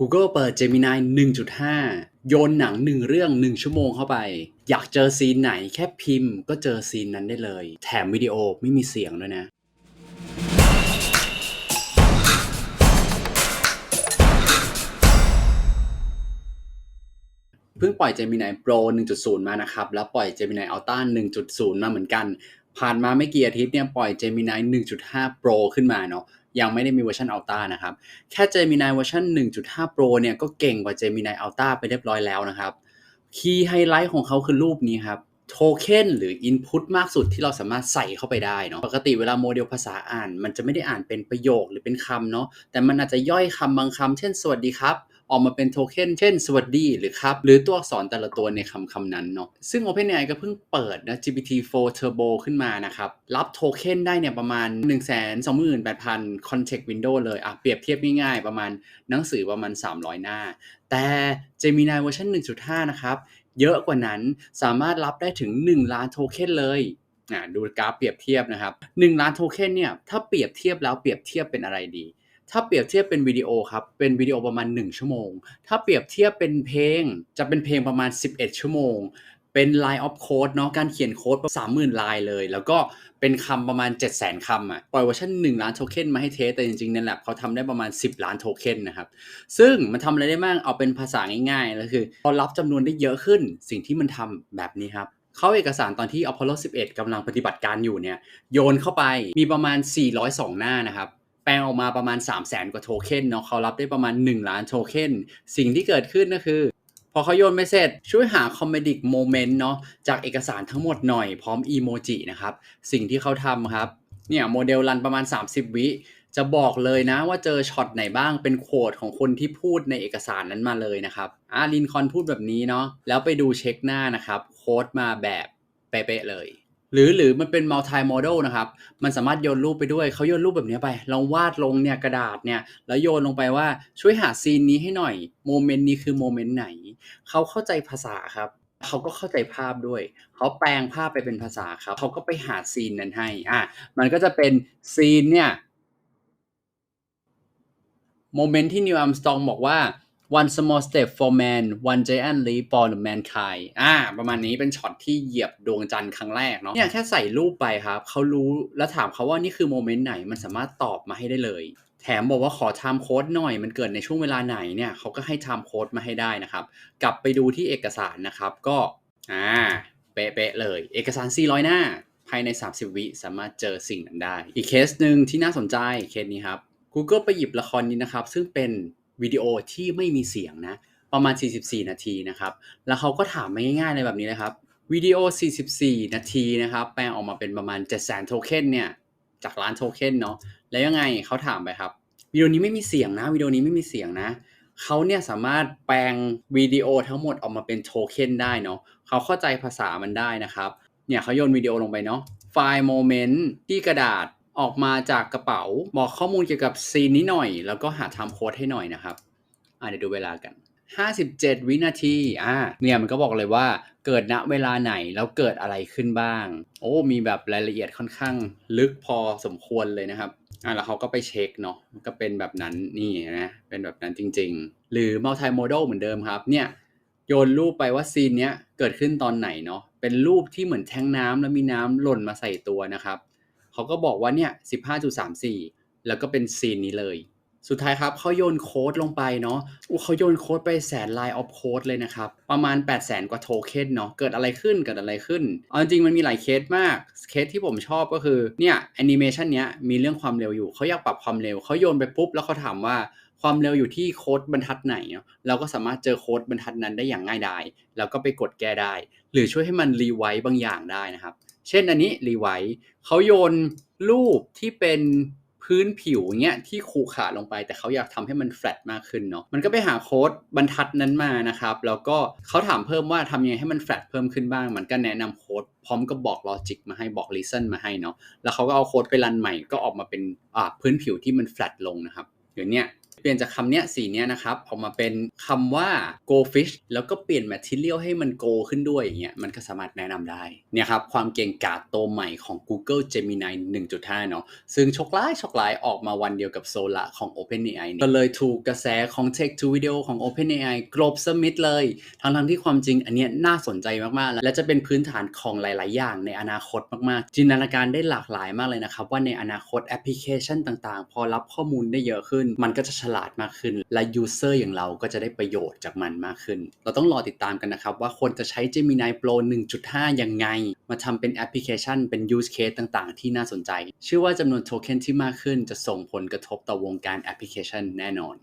Google เปิด Gemini 1.5 โยนหนังหนึ่งเรื่อง 1 ชั่วโมงเข้าไป อยากเจอซีนไหนแค่พิมพ์ก็เจอซีนนั้นได้เลย แถมวิดีโอไม่มีเสียงด้วยนะ เพิ่งปล่อย Gemini Pro 1.0 มานะครับ แล้วปล่อย Gemini Ultra 1.0 มาเหมือนกัน ผ่านมาไม่กี่อาทิตย์เนี่ยปล่อย Gemini 1.5 Pro ขึ้นมาเนาะ ยังไม่ได้มีเวอร์ชัน Ultra นะครับ แค่ Gemini เวอร์ชัน1.5 Pro เนี่ยก็เก่งกว่า Gemini Ultra ไปเรียบร้อยแล้วนะครับ คีย์ไฮไลท์ของเขาคือรูปนี้ครับโทเค็นหรือ Input มากสุดที่เราสามารถใส่เข้าไปได้เนาะปกติเวลาโมเดลภาษาอ่าน มันจะไม่ได้อ่านเป็นประโยคหรือเป็นคำเนาะแต่มันอาจจะย่อยคำบางคำเช่นสวัสดีครับ ออกมาเป็นโทเค็นเช่นสวัสดีหรือครับ หรือตัวอักษรแต่ละตัวในคำคำนั้นเนาะซึ่ง OpenAI ก็เพิ่งเปิดนะ GPT-4 Turbo ขึ้นมานะครับ รับโทเค็นได้เนี่ยประมาณ 128,000 context window เลยอะเปรียบเทียบง่ายๆ ประมาณหนังสือประมาณ 300 หน้า แต่ Gemini เวอร์ชัน1.5 นะครับ เยอะกว่านั้นสามารถรับได้ถึง 1 ล้านโทเค็นเลยอะดูกราฟเปรียบเทียบนะครับ1ล้านโทเค็นเนี่ยถ้าเปรียบเทียบแล้วเปรียบเทียบเป็นอะไรดี ถ้าเปรียบเทียบเป็นวิดีโอครับเป็นวิดีโอประมาณ 1 ชั่วโมง ถ้าเปรียบเทียบเป็นเพลงจะเป็นเพลงประมาณ 11 ชั่วโมง เป็น line of code เนาะการเขียนโค้ด30,000ลายเลย แล้วก็เป็นคำประมาณ 700,000คำอะปล่อยเวอร์ชัน1 ล้านโทเค็นมาให้เทสแต่จริงๆใน lab เขาทำได้ประมาณ 10 ล้านโทเค็นนะครับ ซึ่งมันทำอะไรได้บ้างเอาเป็นภาษาง่ายๆแล้วคือพอรับจำนวนได้เยอะขึ้น สิ่งที่มันทำแบบนี้ครับเขาเอกสารตอนที่ Apollo 11 กำลังปฏิบัติการอยู่เนี่ยโยนเข้าไปมีประมาณ 402 หน้านะครับ แปลงออกมาประมาณ 3 0 0 0 0 0กว่าโทเค็นเนาะเขารับได้ประมาณ 1 ล้านโทเค็นสิ่งที่เกิดขึ้นก็คือ พอเขาโยนไปเสร็จช่วยหาคอมเมดิกโมเมนต์เนาะจากเอกสารทั้งหมดหน่อยพร้อมอีโมจินะครับ สิ่งที่เขาทำครับ เนี่ยโมเดลรันประมาณ 30 วิจะบอกเลยนะว่าเจอช็อตไหนบ้างเป็นโคดของคนที่พูดในเอกสารนั้นมาเลยนะครับอาลินคอนพูดแบบนี้เนาะแล้วไปดูเช็คหน้านะครับ โค้ดมาแบบเป๊ะเลย หรือหรือมันเป็น multi model นะครับ มันสามารถโยนรูปไปด้วย เขาโยนรูปแบบนี้ไป ลองวาดลงเนี่ยกระดาษเนี่ย แล้วโยนลงไปว่าช่วยหาซีนนี้ให้หน่อย โมเมนต์นี้คือโมเมนต์ไหน เขาเข้าใจภาษาครับ เขาก็เข้าใจภาพด้วย เขาแปลงภาพไปเป็นภาษาครับ เขาก็ไปหาซีนนั้นให้ อะ มันก็จะเป็นซีนเนี่ย โมเมนต์ที่นิวอัมสตองบอกว่า one small step for man one giant leap for the mankind อ่า ประมาณนี้เป็นช็อตที่เหยียบดวงจันทร์ครั้งแรกเนาะ เนี่ยแค่ใส่รูปไปครับ เขารู้แล้วถามเขาว่านี่คือโมเมนต์ไหน มันสามารถตอบมาให้ได้เลย แถมบอกว่าขอ time code หน่อย มันเกิดในช่วงเวลาไหนเนี่ย เขาก็ให้ time code มาให้ได้นะครับ กลับไปดูที่เอกสารนะครับ ก็ อ่า เป๊ะๆเลย เอกสาร 400 หน้า ภายใน 30 วิสามารถเจอสิ่งนั้นได้ อีกเคสหนึ่งที่น่าสนใจ เคสนี้ครับ Google ไปหยิบละครนี้นะครับ ซึ่งเป็น วิดีโอที่ไม่มีเสียงนะประมาณ 44 นาทีนะครับ แล้วเขาก็ถามมาง่ายๆเลยแบบนี้เลยครับวิดีโอ 44 นาทีนะครับแปลงออกมาเป็นประมาณ 700,000โทเค็นเนี่ยจากล้านโทเค็นเนาะแล้วยังไงเขาถามไปครับวิดีโอนี้ไม่มีเสียงนะวิดีโอนี้ไม่มีเสียงนะเขาเนี่ยสามารถแปลงวิดีโอทั้งหมดออกมาเป็นโทเค็นได้เนาะเขาเข้าใจภาษามันได้นะครับเนี่ยเขาโยนวิดีโอลงไปเนาะไฟล์โมเมนต์ที่กระดาษ ออกมาจากกระเป๋าบอกข้อมูลเกี่ยวกับซีนนี้หน่อย แล้วก็หาไทม์โค้ดให้หน่อยนะครับอะเดี๋ยวดูเวลากัน 57 วินาทีอ่าเนี่ยมันก็บอกเลยว่าเกิดณเวลาไหนแล้วเกิดอะไรขึ้นบ้าง โอ้มีแบบรายละเอียดค่อนข้างลึกพอสมควรเลยนะครับอ่าแล้วเขาก็ไปเช็คเนาะมันก็เป็นแบบนั้นนี่นะเป็นแบบนั้นจริง ๆ หรือ multi modal เหมือนเดิมครับเนี่ยโยนรูปไปว่าซีนเนี้ยเกิดขึ้นตอนไหนเนาะเป็นรูปที่เหมือนแทงน้ำแล้วมีน้ำหล่นมาใส่ตัวนะครับ เขาก็บอกว่าเนี่ย 15.34 แล้วก็เป็นซีนนี้เลย สุดท้ายครับเขาโยนโค้ดลงไปเนาะเขาโยนโค้ดไปแสนไลน์ออฟโค้ดเลยนะครับ ประมาณ 8 0 0แสนกว่าโทเค็นเนาะเกิดอะไรขึ้นเกิดอะไรขึ้นเอาจริงๆมันมีหลายเคสมาก เคสที่ผมชอบก็คือเนี่ยแอนิเมชันเนี้ยมีเรื่องความเร็วอยู่เขาอยากปรับความเร็วเขาโยนไปปุ๊บแล้วเขาถามว่าความเร็วอยู่ที่โค้ดบรรทัดไหนเนาะเราก็สามารถเจอโค้ดบรรทัดนั้นได้อย่างง่ายดายแล้วก็ไปกดแก้ได้ หรือช่วยให้มันรีไวต์บางอย่างได้นะครับ เช่นอันนี้รีไวต์เขาโยนรูปที่เป็นพื้นผิวเงี้ยที่ขูขาลงไปแต่เขาอยากทำให้มันแฟลตมากขึ้นเนาะมันก็ไปหาโค้ดบรรทัดนั้นมานะครับแล้วก็เขาถามเพิ่มว่าทำยังไงให้มันแฟลตเพิ่มขึ้นบ้าง มันก็แนะนำโค้ดพร้อมกับบอกลอจิกมาให้บอก reason มาให้เนาะแล้วเขาก็เอาโค้ดไปรันใหม่ก็ออกมาเป็นอ่าพื้นผิวที่มันแฟลตลงนะครับเดี๋ยวเนี้ย ปลี่ยนจากคำเนี้ยสีเนี้ยนะครับออกมาเป็นคำว่า go fish แล้วก็เปลี่ยน material ให้มัน go ขึ้นด้วยอย่างเงี้ยมันก็สามารถแนะนำได้เนี่ยครับความเก่งกาจโตใหม่ของ Google Gemini 1.5 เนาะซึ่งชคร้ายชคร้ายออกมาวันเดียวกับโซละของ OpenAI ก็เลยถูกกระแสของ Text to Video ของ OpenAI กลบสมิธเลย ทั้งทั้งที่ความจริงอันเนี้ยน่าสนใจมาก ๆ และจะเป็นพื้นฐานของหลาย ๆ อย่างในอนาคตมาก ๆ จินตนาการได้หลากหลายมากเลยนะครับว่าในอนาคตแอปพลิเคชันต่าง ๆ พอรับข้อมูลได้เยอะขึ้น มันก็จะฉลาดมากขึ้น และยูเซอร์อย่างเราก็จะได้ประโยชน์จากมันมากขึ้น เราต้องรอติดตามกันนะครับว่าคนจะใช้ Gemini Pro 1.5 ยังไง มาทำเป็นแอปพลิเคชันเป็น use case ต่างๆ ที่น่าสนใจ เชื่อว่าจำนวนโทเค็นที่มากขึ้นจะส่งผลกระทบต่อวงการแอปพลิเคชันแน่นอน